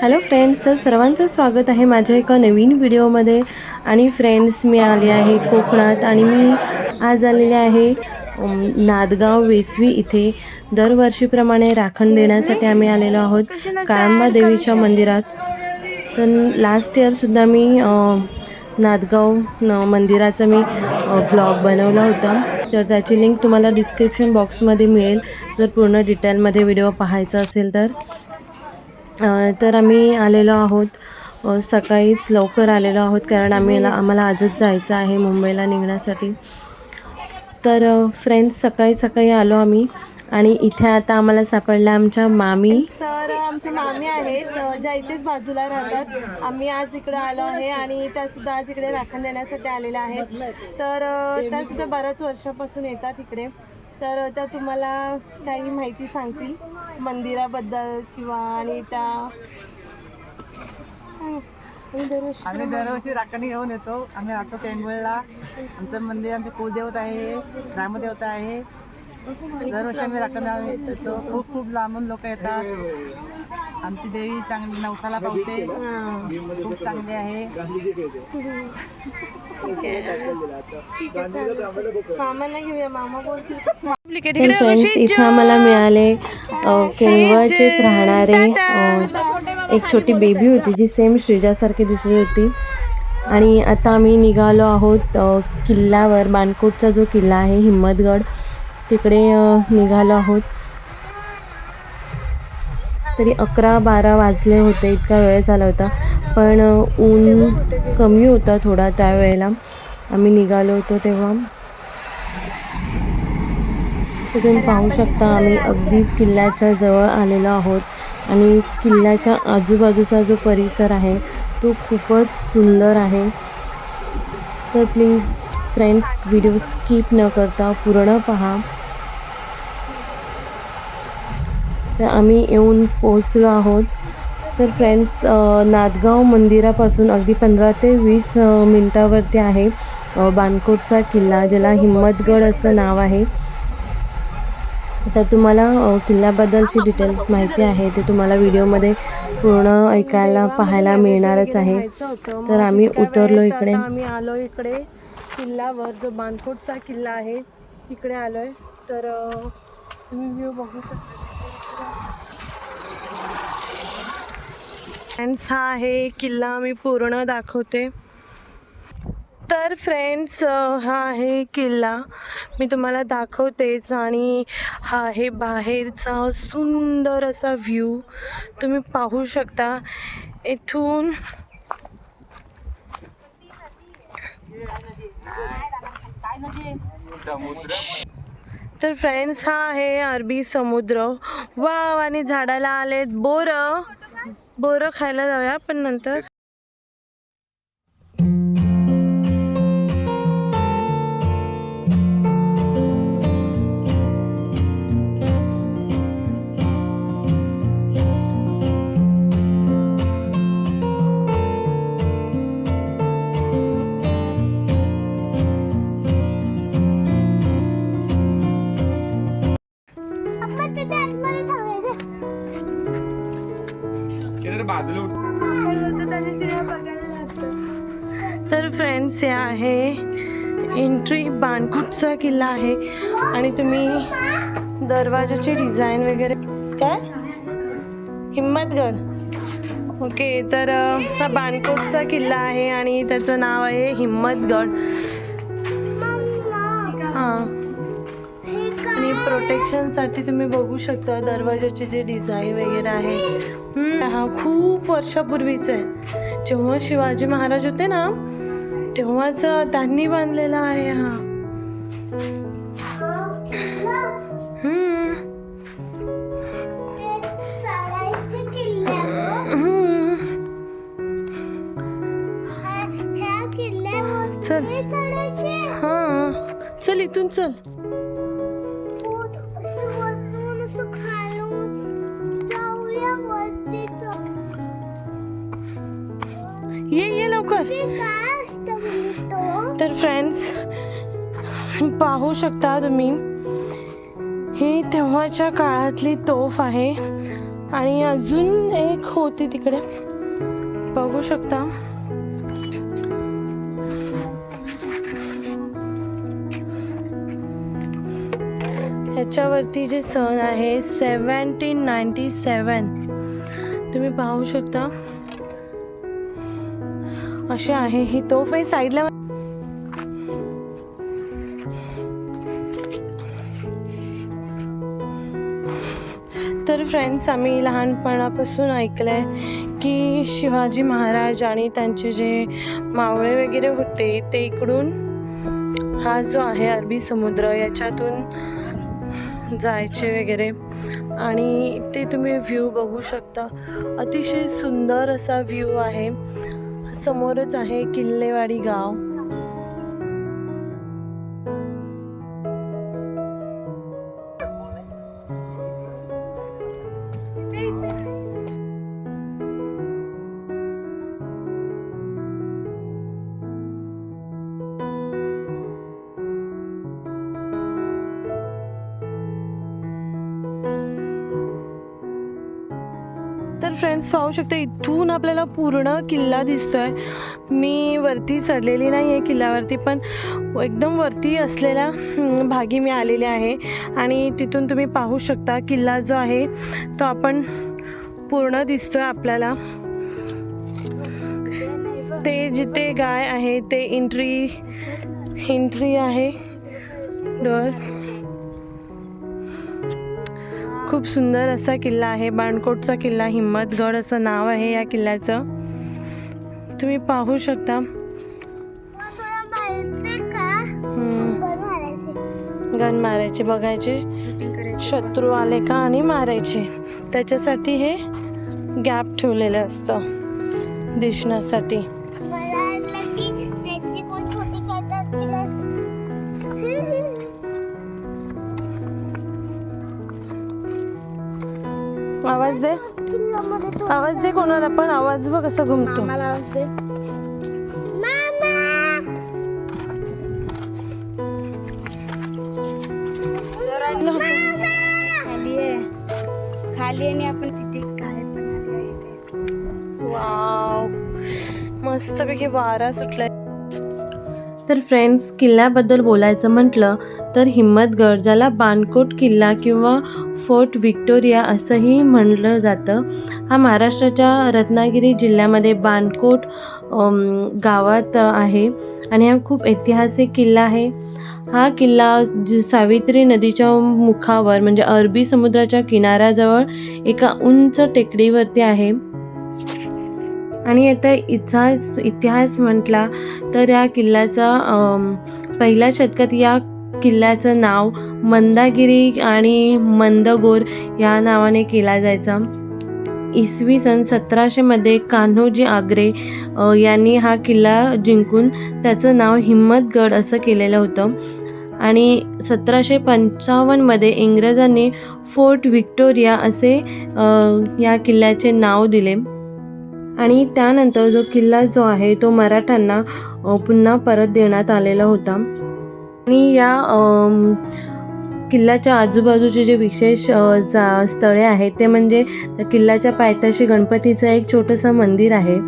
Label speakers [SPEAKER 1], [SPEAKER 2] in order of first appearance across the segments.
[SPEAKER 1] Hello friends तर सर्वांचं स्वागत आहे माझ्या एका नवीन व्हिडिओमध्ये. आणि फ्रेंड्स मी आले आहे कोकणात आणि मी आज आलेले आहे नादगाव वेसवी इथे. दरवर्षीप्रमाणे राखण देण्यासाठी आम्ही आलेलो आहोत काळंबा देवीच्या मंदिरात. तर लास्ट इयरसुद्धा मी नादगाव मंदिराचा मी ब्लॉग बनवला होता. तर त्याची लिंक तुम्हाला डिस्क्रिप्शन बॉक्समध्ये मिळेल. जर पूर्ण डिटेलमध्ये व्हिडिओ पाहायचा असेल तर. तर आम्ही आलेलो आहोत सकाळीच लवकर आलेलो आहोत कारण आम्ही आम्हाला आजच जायचं आहे मुंबईला निघण्यासाठी. तर फ्रेंड्स सकाळी सकाळी आलो आम्ही आणि इथे आता आम्हाला सापडल्या आमच्या मामी. तर आमच्या मामी आहेत ज्या इथेच बाजूला राहतात. आम्ही आज इकडे आलो आहे आणि त्या सुद्धा आज इकडे राखण देण्यासाठी आलेल्या आहेत. तर त्यासुद्धा त्या सुद्धा बऱ्याच वर्षापासून येतात इकडे. तर त्या तुम्हाला काही माहिती सांगतील. मंदिराबद्दल किंवा आणि त्या
[SPEAKER 2] आम्ही दरवर्षी राखणी घेऊन येतो. आम्ही राहतो पेंगवळला आमचं मंदिर आमचे कुलदेवता आहे ग्रामदेवता आहे. दरवर्षी आम्ही राखण येतो. खूप खूप लांबून लोक येतात. आमची देवी चांगली नवसाला पावते. खूप चांगली आहे.
[SPEAKER 1] तर फ्रेंड्स इथं आम्हाला मिळाले अ, केळवळचेच राहणारे एक छोटी बेबी होती जी सेम श्रीजासारखी दिसत होती. आणि आता आम्ही निघालो आहोत किल्ल्यावर बाणकोटचा जो किल्ला आहे हिम्मतगड. तिकडे निघालो आहोत. तरी अकरा बारा वाजले होते इतका वेळ झाला होता. पण ऊन कमी होता थोडा त्यावेळेला. आम्ही निघालो होतो तेव्हा. तर तुम्ही पाहू शकता आम्ही अगदीच किल्ल्याच्या जवळ आलेलो आहोत. आणि किल्ल्याच्या आजूबाजूचा जो परिसर आहे तो खूपच सुंदर आहे. तर प्लीज फ्रेंड्स व्हिडिओ स्किप न करता पूर्ण पहा. तर आम्ही येऊन पोहोचलो आहोत. तर फ्रेंड्स नादगाव मंदिरापासून अगदी पंधरा ते वीस मिनटावरती आहे. अ, बाणकोटचा किल्ला ज्याला हिम्मतगड असं नाव आहे. तर तुम्हाला किल्ल्याबद्दलची डिटेल्स माहिती आहे ते तुम्हाला व्हिडिओमध्ये पूर्ण ऐकायला पाहायला मिळणारच आहे. तर आम्ही उतरलो इकडे. आम्ही आलो इकडे किल्ल्यावर जो बाणकोटचा किल्ला आहे इकडे आलोय. तर तुम्ही व्ह्यू बघू शकता. फ्रेंड्स हा आहे किल्ला मी पूर्ण दाखवते. तर फ्रेंड्स हा आहे किल्ला. मी तुम्हाला दाखवतेच आणि हा आहे बाहेरचा सुंदर असा व्ह्यू तुम्ही पाहू शकता. इथून तर फ्रेंड्स हा आहे अरबी समुद्र. वाव आणि झाडाला आलेत बोरं. बोरं खायला जाऊया पण नंतर बाणकुटचा किल्ला आहे आणि तुम्ही दरवाजाची डिझाईन वगैरे काय? हिम्मतगड. ओके तर हा बाणकोटचा किल्ला आहे आणि त्याचं नाव आहे हिम्मतगड. हां. आणि प्रोटेक्शनसाठी तुम्ही बघू शकता दरवाजाची जे डिझाईन वगैरे आहे. हा खूप वर्षापूर्वीच आहे. जेव्हा शिवाजी महाराज होते ना तेव्हाच त्यांनी बांधलेला आहे हा. चल. हा. चल इथून चल. ये ये लवकर. पाहू शकता तुम्ही ही तेव्हाच्या काळातली तोफ आहे. आणि अजून एक होती तिकडे. बघू शकता. ह्याच्यावरती जे सण आहे सेवन्टीन नाईन्टी सेवन तुम्ही पाहू शकता. अशी आहे ही तोफ आहे. साईडला फ्रेंड्स आम्ही लहानपणापासून ऐकलं आहे की शिवाजी महाराज आणि त्यांचे जे मावळे वगैरे होते ते इकडून हा जो आहे अरबी समुद्र याच्यातून जायचे वगैरे. आणि ते तुम्ही व्ह्यू बघू शकता. अतिशय सुंदर असा व्ह्यू आहे. समोरच आहे किल्लेवाडी गाव. तर फ्रेंड्स पाहू शकता इथून आपल्याला पूर्ण किल्ला दिसतोय. मी वरती चढलेली नाही आहे किल्ल्यावरती पण एकदम वरती असलेल्या भागी मी आलेले आहे. आणि तिथून तुम्ही पाहू शकता किल्ला जो आहे तो आपण पूर्ण दिसतोय आपल्याला. ते जिथे गाय आहे ते एंट्री एंट्री आहे. डोअर खूप सुंदर असा किल्ला आहे. बाणकोटचा किल्ला हिम्मतगड असं नाव आहे या किल्ल्याचं. तुम्ही पाहू शकता. गन मारायचे बघायचे. शत्रू आले का आणि मारायचे. त्याच्यासाठी हे गॅप ठेवलेलं असतं. दिसण्यासाठी. आवाज दे कोणाला पण आवाज बघ कसा घुमतो.
[SPEAKER 3] खाली आणि आपण तिथे काय पण.
[SPEAKER 1] वाव. मस्तपैकी वारा सुटलाय. तर फ्रेंड्स किल्ल्याबद्दल बोलायचं म्हटलं तर हिम्मतगड ज्याला बाणकोट किल्ला किंवा फोर्ट विक्टोरिया असंही म्हणलं जातं. हा महाराष्ट्राच्या रत्नागिरी जिल्ह्यामध्ये बाणकोट गावात आहे आणि हा खूप ऐतिहासिक किल्ला आहे. हा किल्ला ज- सावित्री नदीच्या मुखावर म्हणजे अरबी समुद्राच्या किनाऱ्याजवळ एका उंच टेकडीवरती आहे. आणि आता इतिहास इतिहास म्हटला तर या किल्ल्याचा पहिल्या शतकात या किल्ल्याचं नाव मंदागिरी आणि मंदगोर या नावाने केला जायचा. इसवी सन सतराशेमध्ये कान्होजी आग्रे यांनी हा किल्ला जिंकून त्याचं नाव हिम्मतगड असं केलेलं होतं. आणि सतराशे पंचावन्नमध्ये इंग्रजांनी फोर्ट व्हिक्टोरिया असे या किल्ल्याचे नाव दिले. आणि त्यानंतर जो किल्ला जो आहे तो मराठ्यांना पुन्हा परत देण्यात आलेला होता. आणि या किल्ल्याच्या आजूबाजूचे जे विशेष जा स्थळे आहेत ते म्हणजे किल्ल्याच्या पायथ्याशी गणपतीचं एक छोटंसं मंदिर आहे.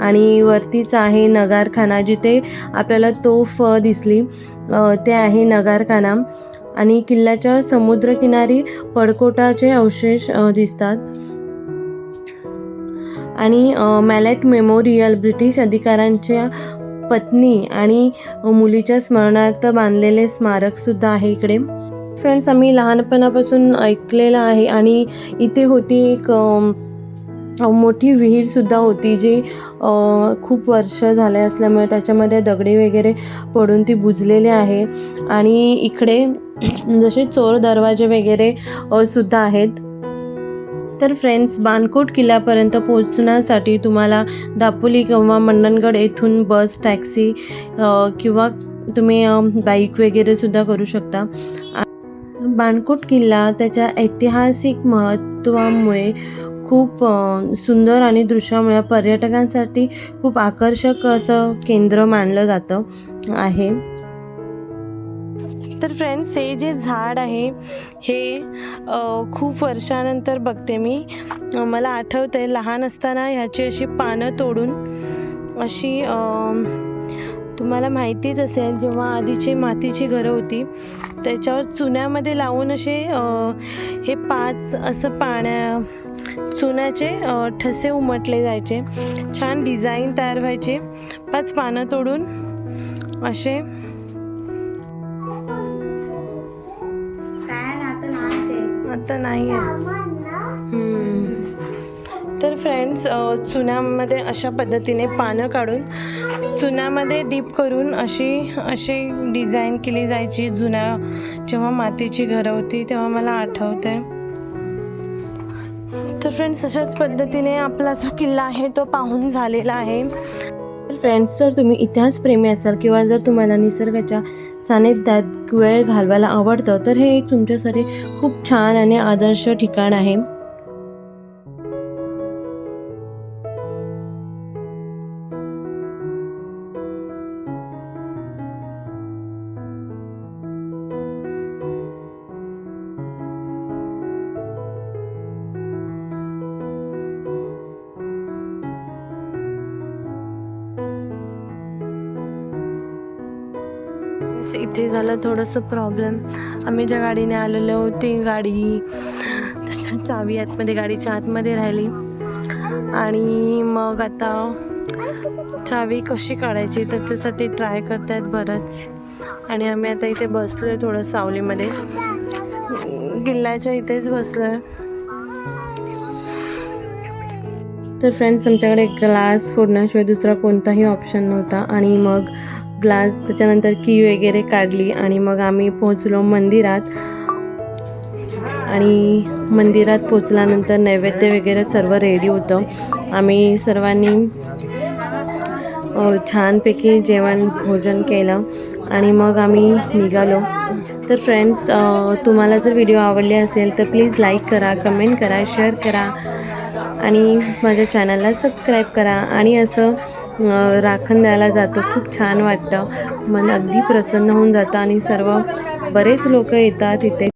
[SPEAKER 1] आणि वरतीच आहे नगारखाना जिथे आपल्याला तोफ दिसली. ते आहे नगारखाना. आणि किल्ल्याच्या समुद्रकिनारी पडकोटाचे अवशेष दिसतात. आणि मॅलेट मेमोरियल ब्रिटिश अधिकाऱ्यांच्या पत्नी आणि मुलीच्या स्मरणार्थ बांधलेले स्मारकसुद्धा आहे इकडे. फ्रेंड्स आम्ही लहानपणापासून ऐकलेलं आहे आणि इथे होती एक मोठी विहीरसुद्धा होती जी खूप वर्ष झाले असल्यामुळे त्याच्यामध्ये दगडे वगैरे पडून ती बुजलेली आहे. आणि इकडे जसे चोर दरवाजे वगैरे सुद्धा आहेत. तर फ्रेंड्स बाणकोट किल्ल्यापर्यंत पोहोचण्यासाठी तुम्हाला दापोली किंवा मंडणगड येथून बस टॅक्सी किंवा तुम्ही बाईक वगैरेसुद्धा करू शकता. बाणकोट किल्ला त्याच्या ऐतिहासिक महत्त्वामुळे खूप सुंदर आणि दृश्यामुळे पर्यटकांसाठी खूप आकर्षक असं केंद्र मानलं जातं आहे. तर फ्रेंड्स हे जे झाड आहे हे खूप वर्षानंतर बघते मी. मला आठवतं आहे लहान असताना ह्याची अशी पानं तोडून अशी तुम्हाला माहितीच असेल जेव्हा आधीची मातीची घरं होती त्याच्यावर चुन्यामध्ये लावून असे हे पाच असं पाण्या चुन्याचे ठसे उमटले जायचे. छान डिझाईन तयार व्हायचे. पाच पानं तोडून असे
[SPEAKER 3] आता नाही
[SPEAKER 1] आहे तर फ्रेंड्स चुन्यामध्ये अशा पद्धतीने पानं काढून चुन्यामध्ये डीप करून अशी अशी डिझाईन केली जायची. जुन्या जेव्हा मातीची घरं होती तेव्हा मला आठवते तर फ्रेंड्स अशाच पद्धतीने आपला जो किल्ला आहे तो पाहून झालेला आहे. फ्रेंड्स जर तुम्ही इतिहासप्रेमी असाल किंवा जर तुम्हाला निसर्गाच्या सानिध्यात वेळ घालवायला आवडतं तर हे एक तुमच्यासाठी खूप छान आणि आदर्श ठिकाण आहे. इथे झालं थोडंसं प्रॉब्लेम आम्ही ज्या गाडीने आलेलो ती गाडी त्याच्या चावी आतमध्ये गाडीच्या आतमध्ये राहिली. आणि मग आता चावी कशी काढायची त्याच्यासाठी ट्राय करतायत बरंच. आणि आम्ही आता इथे बसलो आहे थोडं सावलीमध्ये. किल्ल्याच्या इथेच बसलो आहे तर फ्रेंड्स आमच्याकडे ग्लास फोडण्याशिवाय दुसरा कोणताही ऑप्शन नव्हता. आणि मग ग्लास त्याच्यानंतर की वगैरे काढली आणि मग आम्ही पोहोचलो मंदिरात. आणि मंदिरात पोचल्यानंतर नैवेद्य वगैरे सर्व रेडी होतं. आम्ही सर्वांनी छानपैकी जेवण भोजन केलं आणि मग आम्ही निघालो. तर फ्रेंड्स तुम्हाला जर व्हिडिओ आवडले असेल तर प्लीज लाईक करा कमेंट करा शेअर करा आणि माझ्या चॅनलला सबस्क्राईब करा. आणि असं राखण द्यायला जातो. खूप छान वाटतं. मन अगदी प्रसन्न होऊन जातं आणि सर्व बरेच लोक येतात इथे.